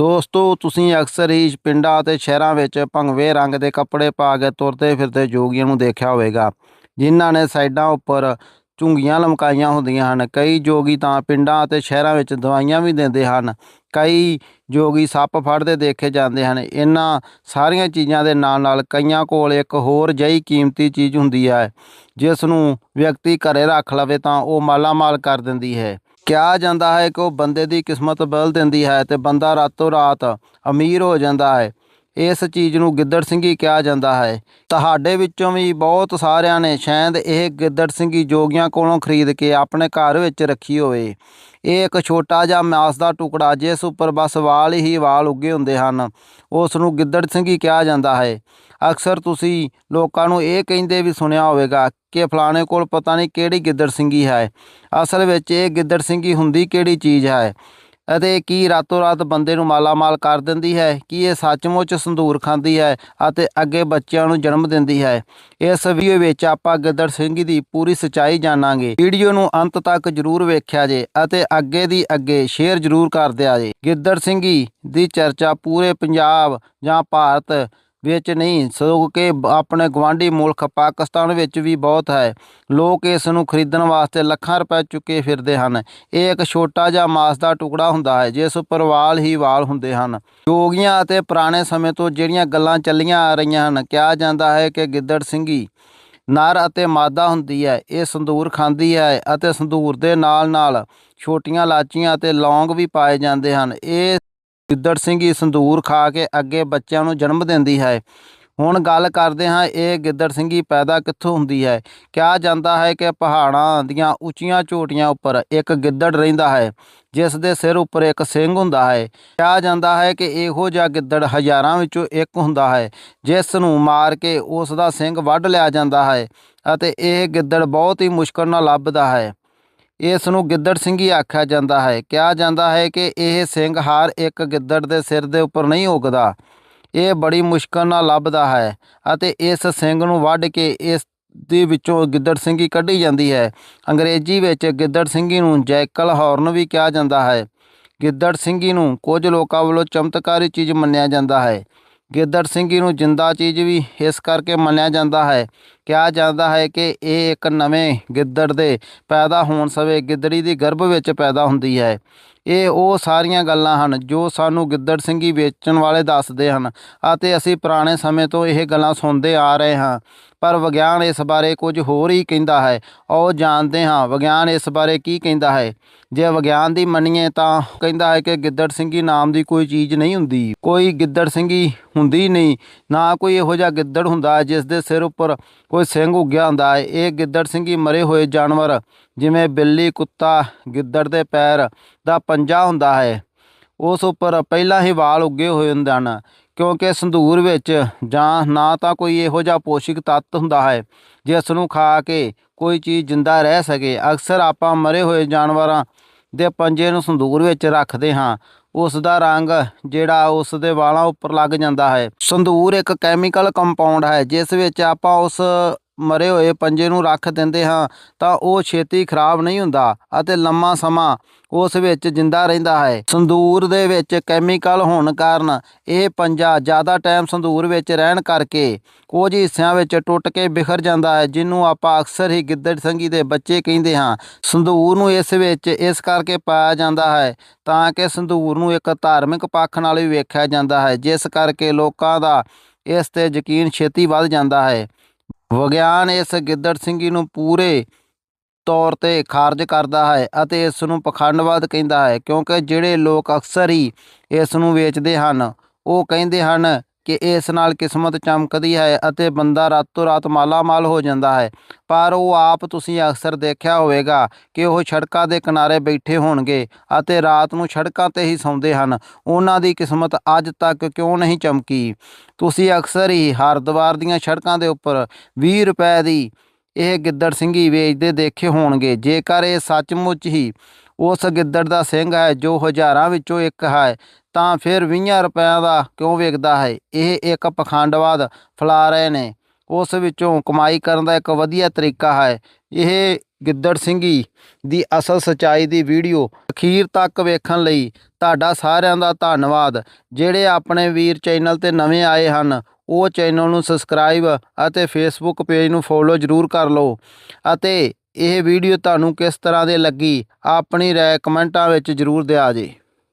ਦੋਸਤੋ, ਤੁਸੀਂ ਅਕਸਰ ਹੀ ਪਿੰਡਾਂ ਅਤੇ ਸ਼ਹਿਰਾਂ ਵਿੱਚ ਭੰਗਵੇ ਰੰਗ ਦੇ ਕੱਪੜੇ ਪਾ ਕੇ ਤੁਰਦੇ ਫਿਰਦੇ ਜੋਗੀਆਂ ਨੂੰ ਦੇਖਿਆ ਹੋਵੇਗਾ, ਜਿਨ੍ਹਾਂ ਨੇ ਸਾਈਡਾਂ ਉੱਪਰ ਝੁੰਗੀਆਂ ਲਮਕਾਈਆਂ ਹੁੰਦੀਆਂ ਹਨ। ਕਈ ਜੋਗੀ ਤਾਂ ਪਿੰਡਾਂ ਅਤੇ ਸ਼ਹਿਰਾਂ ਵਿੱਚ ਦਵਾਈਆਂ ਵੀ ਦਿੰਦੇ ਹਨ। ਕਈ ਜੋਗੀ ਸੱਪ ਫੜਦੇ ਦੇਖੇ ਜਾਂਦੇ ਹਨ। ਇਹਨਾਂ ਸਾਰੀਆਂ ਚੀਜ਼ਾਂ ਦੇ ਨਾਲ ਨਾਲ ਕਈਆਂ ਕੋਲ ਇੱਕ ਹੋਰ ਜਿਹੀ ਕੀਮਤੀ ਚੀਜ਼ ਹੁੰਦੀ ਹੈ, ਜਿਸ ਨੂੰ ਵਿਅਕਤੀ ਘਰੇ ਰੱਖ ਲਵੇ ਤਾਂ ਉਹ ਮਾਲਾ ਮਾਲ ਕਰ ਦਿੰਦੀ ਹੈ। ਕਿਹਾ ਜਾਂਦਾ ਹੈ ਕਿ ਉਹ ਬੰਦੇ ਦੀ ਕਿਸਮਤ ਬਦਲ ਦਿੰਦੀ ਹੈ ਤੇ ਬੰਦਾ ਰਾਤੋਂ ਰਾਤ ਅਮੀਰ ਹੋ ਜਾਂਦਾ ਹੈ। ਇਸ ਚੀਜ਼ ਨੂੰ ਗਿੱਦੜ ਸਿੰਘੀ ਕਿਹਾ ਜਾਂਦਾ ਹੈ। ਤੁਹਾਡੇ ਵਿੱਚੋਂ ਵੀ ਬਹੁਤ ਸਾਰਿਆਂ ਨੇ ਸ਼ਾਇਦ ਇਹ ਗਿੱਦੜ ਸਿੰਘੀ ਜੋਗੀਆਂ ਕੋਲੋਂ ਖਰੀਦ ਕੇ ਆਪਣੇ ਘਰ ਵਿੱਚ ਰੱਖੀ ਹੋਵੇ। ਇਹ ਇੱਕ ਛੋਟਾ ਜਿਹਾ ਮਾਸ ਦਾ ਟੁਕੜਾ ਜਿਸ ਉੱਪਰ ਬਸ ਵਾਲ ਹੀ ਵਾਲ ਉੱਗੇ ਹੁੰਦੇ ਹਨ, ਉਸ ਨੂੰ ਗਿੱਦੜ ਸਿੰਘੀ ਕਿਹਾ ਜਾਂਦਾ ਹੈ। ਅਕਸਰ ਤੁਸੀਂ ਲੋਕਾਂ ਨੂੰ ਇਹ ਕਹਿੰਦੇ ਵੀ ਸੁਣਿਆ ਹੋਵੇਗਾ ਕਿ ਫਲਾਣੇ ਕੋਲ ਪਤਾ ਨਹੀਂ ਕਿਹੜੀ ਗਿੱਦੜ ਸਿੰਘੀ ਹੈ। ਅਸਲ ਵਿੱਚ ਇਹ ਗਿੱਦੜ ਸਿੰਘੀ ਹੁੰਦੀ ਕਿਹੜੀ ਚੀਜ਼ ਹੈ? ਅਤੇ ਕੀ ਰਾਤੋਂ ਰਾਤ ਬੰਦੇ ਨੂੰ ਮਾਲਾਮਾਲ ਕਰ ਦਿੰਦੀ ਹੈ? ਕੀ ਇਹ ਸੱਚਮੁੱਚ ਸੰਧੂਰ ਖਾਂਦੀ ਹੈ ਅਤੇ ਅੱਗੇ ਬੱਚਿਆਂ ਨੂੰ ਜਨਮ ਦਿੰਦੀ ਹੈ? ਇਸ ਵੀਡੀਓ ਵਿੱਚ ਆਪਾਂ ਗਿੱਦੜ ਸਿੰਘ ਦੀ ਪੂਰੀ ਸਚਾਈ ਜਾਣਾਂਗੇ। ਵੀਡੀਓ ਨੂੰ ਅੰਤ ਤੱਕ ਜਰੂਰ ਵੇਖਿਆ ਜੇ ਅਤੇ ਅੱਗੇ ਦੀ ਅੱਗੇ ਸ਼ੇਅਰ ਜਰੂਰ ਕਰ ਦਿਆ ਜੇ। ਗਿੱਦੜ ਸਿੰਘੀ ਦੀ ਚਰਚਾ ਪੂਰੇ ਪੰਜਾਬ ਜਾਂ ਭਾਰਤ ਵਿੱਚ ਨਹੀਂ, ਸਗੋਂ ਕਿ ਆਪਣੇ ਗਵਾਂਢੀ ਮੁਲਕ ਪਾਕਿਸਤਾਨ ਵਿੱਚ ਵੀ ਬਹੁਤ ਹੈ। ਲੋਕ ਇਸ ਨੂੰ ਖਰੀਦਣ ਵਾਸਤੇ ਲੱਖਾਂ ਰੁਪਏ ਚੁੱਕੇ ਫਿਰਦੇ ਹਨ। ਇਹ ਇੱਕ ਛੋਟਾ ਜਿਹਾ ਮਾਸ ਦਾ ਟੁਕੜਾ ਹੁੰਦਾ ਹੈ, ਜਿਸ ਉੱਪਰ ਵਾਲ ਹੀ ਵਾਲ ਹੁੰਦੇ ਹਨ। ਯੋਗੀਆਂ ਅਤੇ ਪੁਰਾਣੇ ਸਮੇਂ ਤੋਂ ਜਿਹੜੀਆਂ ਗੱਲਾਂ ਚੱਲੀਆਂ ਆ ਰਹੀਆਂ ਹਨ, ਕਿਹਾ ਜਾਂਦਾ ਹੈ ਕਿ ਗਿੱਦੜ ਸਿੰਘੀ ਨਰ ਅਤੇ ਮਾਦਾ ਹੁੰਦੀ ਹੈ। ਇਹ ਸੰਦੂਰ ਖਾਂਦੀ ਹੈ ਅਤੇ ਸੰਦੂਰ ਦੇ ਨਾਲ ਨਾਲ ਛੋਟੀਆਂ ਲਾਚੀਆਂ ਅਤੇ ਲੌਂਗ ਵੀ ਪਾਏ ਜਾਂਦੇ ਹਨ। ਇਹ ਗਿੱਦੜ ਸਿੰਘੀ ਸੰਦੂਰ ਖਾ ਕੇ ਅੱਗੇ ਬੱਚਿਆਂ ਨੂੰ ਜਨਮ ਦਿੰਦੀ ਹੈ। ਹੁਣ ਗੱਲ ਕਰਦੇ ਹਾਂ, ਇਹ ਗਿੱਦੜ ਸਿੰਘੀ ਪੈਦਾ ਕਿੱਥੋਂ ਹੁੰਦੀ ਹੈ? ਕਿਹਾ ਜਾਂਦਾ ਹੈ ਕਿ ਪਹਾੜਾਂ ਦੀਆਂ ਉੱਚੀਆਂ ਚੋਟੀਆਂ ਉੱਪਰ ਇੱਕ ਗਿੱਦੜ ਰਹਿੰਦਾ ਹੈ, ਜਿਸ ਦੇ ਸਿਰ ਉੱਪਰ ਇੱਕ ਸਿੰਘ ਹੁੰਦਾ ਹੈ। ਕਿਹਾ ਜਾਂਦਾ ਹੈ ਕਿ ਇਹੋ ਜਿਹਾ ਗਿੱਦੜ ਹਜ਼ਾਰਾਂ ਵਿੱਚੋਂ ਇੱਕ ਹੁੰਦਾ ਹੈ, ਜਿਸ ਨੂੰ ਮਾਰ ਕੇ ਉਸ ਦਾ ਸਿੰਘ ਵੱਢ ਲਿਆ ਜਾਂਦਾ ਹੈ ਅਤੇ ਇਹ ਗਿੱਦੜ ਬਹੁਤ ਹੀ ਮੁਸ਼ਕਲ ਨਾਲ ਲੱਭਦਾ ਹੈ। ਇਸ ਨੂੰ ਗਿੱਦੜ ਸਿੰਘੀ ਆਖਿਆ ਜਾਂਦਾ ਹੈ। ਕਿਹਾ ਜਾਂਦਾ ਹੈ ਕਿ ਇਹ ਸਿੰਘ ਹਾਰ ਇੱਕ ਗਿੱਦੜ ਦੇ ਸਿਰ ਦੇ ਉੱਪਰ ਨਹੀਂ ਉੱਗਦਾ। ਇਹ ਬੜੀ ਮੁਸ਼ਕਲ ਨਾਲ ਲੱਭਦਾ ਹੈ ਅਤੇ ਇਸ ਸਿੰਘ ਨੂੰ ਵੱਢ ਕੇ ਇਸ ਦੇ ਵਿੱਚੋਂ ਗਿੱਦੜ ਸਿੰਘੀ ਕੱਢੀ ਜਾਂਦੀ ਹੈ। ਅੰਗਰੇਜ਼ੀ ਵਿੱਚ ਗਿੱਦੜ ਸਿੰਘੀ ਨੂੰ ਜੈਕਲ ਹੌਰਨ ਵੀ ਕਿਹਾ ਜਾਂਦਾ ਹੈ। ਗਿੱਦੜ ਸਿੰਘੀ ਨੂੰ ਕੁਝ ਲੋਕਾਂ ਵੱਲੋਂ ਚਮਤਕਾਰੀ ਚੀਜ਼ ਮੰਨਿਆ ਜਾਂਦਾ ਹੈ। ਗਿੱਦੜ ਸਿੰਘੀ ਨੂੰ ਜਿੰਦਾ ਚੀਜ਼ ਵੀ ਇਸ ਕਰਕੇ ਮੰਨਿਆ ਜਾਂਦਾ ਹੈ ਕਿਹਾ ਜਾਂਦਾ ਹੈ ਕਿ ਇਹ ਇੱਕ ਨਵੇਂ ਗਿੱਦੜ ਦੇ ਪੈਦਾ ਹੋਣ ਸਮੇਂ ਗਿੱਦੜੀ ਦੀ ਗਰਭ ਵਿੱਚ ਪੈਦਾ ਹੁੰਦੀ ਹੈ। ਇਹ ਉਹ ਸਾਰੀਆਂ ਗੱਲਾਂ ਹਨ ਜੋ ਸਾਨੂੰ ਗਿੱਦੜ ਸਿੰਘੀ ਵੇਚਣ ਵਾਲੇ ਦੱਸਦੇ ਹਨ ਅਤੇ ਅਸੀਂ ਪੁਰਾਣੇ ਸਮੇਂ ਤੋਂ ਇਹ ਗੱਲਾਂ ਸੁਣਦੇ ਆ ਰਹੇ ਹਾਂ। ਪਰ ਵਿਗਿਆਨ ਇਸ ਬਾਰੇ ਕੁਝ ਹੋਰ ਹੀ ਕਹਿੰਦਾ ਹੈ। ਉਹ ਜਾਣਦੇ ਹਾਂ ਵਿਗਿਆਨ ਇਸ ਬਾਰੇ ਕੀ ਕਹਿੰਦਾ ਹੈ। ਜੇ ਵਿਗਿਆਨ ਦੀ ਮੰਨੀਏ ਤਾਂ ਕਹਿੰਦਾ ਹੈ ਕਿ ਗਿੱਦੜ ਸਿੰਘੀ ਨਾਮ ਦੀ ਕੋਈ ਚੀਜ਼ ਨਹੀਂ ਹੁੰਦੀ। ਕੋਈ ਗਿੱਦੜ ਸਿੰਘੀ ਹੁੰਦੀ ਨਹੀਂ। ਨਾ ਕੋਈ ਇਹੋ ਜਿਹਾ ਗਿੱਦੜ ਹੁੰਦਾ ਹੈ ਜਿਸ ਦੇ ਸਿਰ ਉੱਪਰ ਕੋਈ ਸਿੰਘ ਉੱਗਿਆ ਹੁੰਦਾ ਹੈ। ਇਹ ਗਿੱਦੜ ਸਿੰਘੀ ਮਰੇ ਹੋਏ ਜਾਨਵਰ, ਜਿਵੇਂ ਬਿੱਲੀ, ਕੁੱਤਾ, ਗਿੱਦੜ ਦੇ ਪੈਰ ਦਾ ਪੰਜਾ ਹੁੰਦਾ ਹੈ। ਉਸ ਉੱਪਰ ਪਹਿਲਾਂ ਹੀ ਵਾਲ ਉੱਗੇ ਹੋਏ ਹੁੰਦੇ ਹਨ, ਕਿਉਂਕਿ ਸੰਧੂਰ ਵਿੱਚ ਜਾਂ ਨਾ ਤਾਂ ਕੋਈ ਇਹੋ ਜਿਹਾ ਪੋਸ਼ਿਕ ਤੱਤ ਹੁੰਦਾ ਹੈ, ਜਿਸ ਨੂੰ ਖਾ ਕੇ ਕੋਈ ਚੀਜ਼ ਜਿੰਦਾ ਰਹਿ ਸਕੇ। ਅਕਸਰ ਆਪਾਂ ਮਰੇ ਹੋਏ ਜਾਨਵਰਾਂ ਦੇ ਪੰਜੇ ਨੂੰ ਸੰਧੂਰ ਵਿੱਚ ਰੱਖਦੇ ਹਾਂ। ਉਸ ਦਾ ਰੰਗ ਜਿਹੜਾ ਉਸ ਦੇ ਵਾਲਾਂ ਉੱਪਰ ਲੱਗ ਜਾਂਦਾ ਹੈ। ਸੰਧੂਰ ਇੱਕ ਕੈਮੀਕਲ ਕੰਪਾਊਂਡ ਹੈ, ਜਿਸ ਵਿੱਚ ਆਪਾਂ ਉਸ ਮਰੇ ਹੋਏ ਪੰਜੇ ਨੂੰ ਰੱਖ ਦਿੰਦੇ ਹਾਂ ਤਾਂ ਉਹ ਛੇਤੀ ਖਰਾਬ ਨਹੀਂ ਹੁੰਦਾ ਅਤੇ ਲੰਮਾ ਸਮਾਂ ਉਸ ਵਿੱਚ ਜਿੰਦਾ ਰਹਿੰਦਾ ਹੈ। ਸੰਦੂਰ ਦੇ ਵਿੱਚ ਕੈਮੀਕਲ ਹੋਣ ਕਾਰਨ ਇਹ ਪੰਜਾ ਜ਼ਿਆਦਾ ਟਾਈਮ ਸੰਦੂਰ ਵਿੱਚ ਰਹਿਣ ਕਰਕੇ ਕੁਝ ਹਿੱਸਿਆਂ ਵਿੱਚ ਟੁੱਟ ਕੇ ਬਿਖਰ ਜਾਂਦਾ ਹੈ, ਜਿਹਨੂੰ ਆਪਾਂ ਅਕਸਰ ਹੀ ਗਿੱਦੜ ਸੰਗੀ ਦੇ ਬੱਚੇ ਕਹਿੰਦੇ ਹਾਂ। ਸੰਦੂਰ ਨੂੰ ਇਸ ਵਿੱਚ ਇਸ ਕਰਕੇ ਪਾਇਆ ਜਾਂਦਾ ਹੈ ਤਾਂ ਕਿ ਸੰਦੂਰ ਨੂੰ ਇੱਕ ਧਾਰਮਿਕ ਪੱਖ ਨਾਲ ਵੀ ਵੇਖਿਆ ਜਾਂਦਾ ਹੈ, ਜਿਸ ਕਰਕੇ ਲੋਕਾਂ ਦਾ ਇਸ ਤੇ ਯਕੀਨ ਛੇਤੀ ਵੱਧ ਜਾਂਦਾ ਹੈ। ਵਿਗਿਆਨ ਇਸ ਗਿੱਦੜ ਸਿੰਘੀ ਨੂੰ ਪੂਰੇ ਤੌਰ ਤੇ ਖਾਰਜ ਕਰਦਾ ਹੈ ਅਤੇ ਇਸ ਨੂੰ ਪਖੰਡਵਾਦ ਕਹਿੰਦਾ ਹੈ ਕਿਉਂਕਿ ਜਿਹੜੇ ਲੋਕ ਅਕਸਰ ਹੀ ਇਸ ਨੂੰ ਵੇਚਦੇ ਹਨ, ਉਹ ਕਹਿੰਦੇ ਹਨ ਕਿ ਇਸ ਨਾਲ ਕਿਸਮਤ ਚਮਕਦੀ ਹੈ ਅਤੇ ਬੰਦਾ ਰਾਤੋਂ ਰਾਤ ਮਾਲਾਮਾਲ ਹੋ ਜਾਂਦਾ ਹੈ। ਪਰ ਉਹ ਆਪ ਤੁਸੀਂ ਅਕਸਰ ਦੇਖਿਆ ਹੋਵੇਗਾ ਕਿ ਉਹ ਸੜਕਾਂ ਦੇ ਕਿਨਾਰੇ ਬੈਠੇ ਹੋਣਗੇ ਅਤੇ ਰਾਤ ਨੂੰ ਸੜਕਾਂ ਤੇ ਹੀ ਸੌਂਦੇ ਹਨ। ਉਹਨਾਂ ਦੀ ਕਿਸਮਤ ਅੱਜ ਤੱਕ ਕਿਉਂ ਨਹੀਂ ਚਮਕੀ? ਤੁਸੀਂ ਅਕਸਰ ਹੀ ਹਰਦੁਆਰ ਦੀਆਂ ਸੜਕਾਂ ਦੇ ਉੱਪਰ 20 ਰੁਪਏ ਦੀ ਇਹ ਗਿੱਦੜ ਸਿੰਘੀ ਵੇਚਦੇ ਦੇਖੇ ਹੋਣਗੇ। ਜੇਕਰ ਇਹ ਸੱਚਮੁੱਚ ਹੀ ਉਸ ਗਿੱਦੜ ਦਾ ਸਿੰਘ ਹੈ ਜੋ ਹਜ਼ਾਰਾਂ ਵਿੱਚੋਂ ਇੱਕ ਹੈ ਤਾਂ ਫਿਰ 20 ਰੁਪਏ ਦਾ ਕਿਉਂ ਵਿਕਦਾ ਹੈ? ਇਹ ਇੱਕ ਪਖੰਡਵਾਦ ਫੈਲਾ ਰਹੇ ਨੇ। ਉਸ ਵਿੱਚੋਂ ਕਮਾਈ ਕਰਨ ਦਾ ਇੱਕ ਵਧੀਆ ਤਰੀਕਾ ਹੈ। ਇਹ ਗਿੱਦੜ ਸਿੰਘੀ ਦੀ ਅਸਲ ਸਚਾਈ ਦੀ ਵੀਡੀਓ ਅਖੀਰ ਤੱਕ ਵੇਖਣ ਲਈ ਤੁਹਾਡਾ ਸਾਰਿਆਂ ਦਾ ਧੰਨਵਾਦ। ਜਿਹੜੇ ਆਪਣੇ ਵੀਰ ਚੈਨਲ ਤੇ ਨਵੇਂ ਆਏ ਹਨ, ਉਹ ਚੈਨਲ ਨੂੰ ਸਬਸਕ੍ਰਾਈਬ ਅਤੇ ਫੇਸਬੁੱਕ ਪੇਜ ਨੂੰ ਫੋਲੋ ਜ਼ਰੂਰ ਕਰ ਲਓ। ਅਤੇ ਇਹ ਵੀਡੀਓ ਤੁਹਾਨੂੰ ਕਿਸ ਤਰ੍ਹਾਂ ਦੇ ਲੱਗੀ, ਆਪਣੀ ਰਾਏ ਕਮੈਂਟਾਂ ਵਿੱਚ ਜ਼ਰੂਰ ਦਿਆ ਜੇ।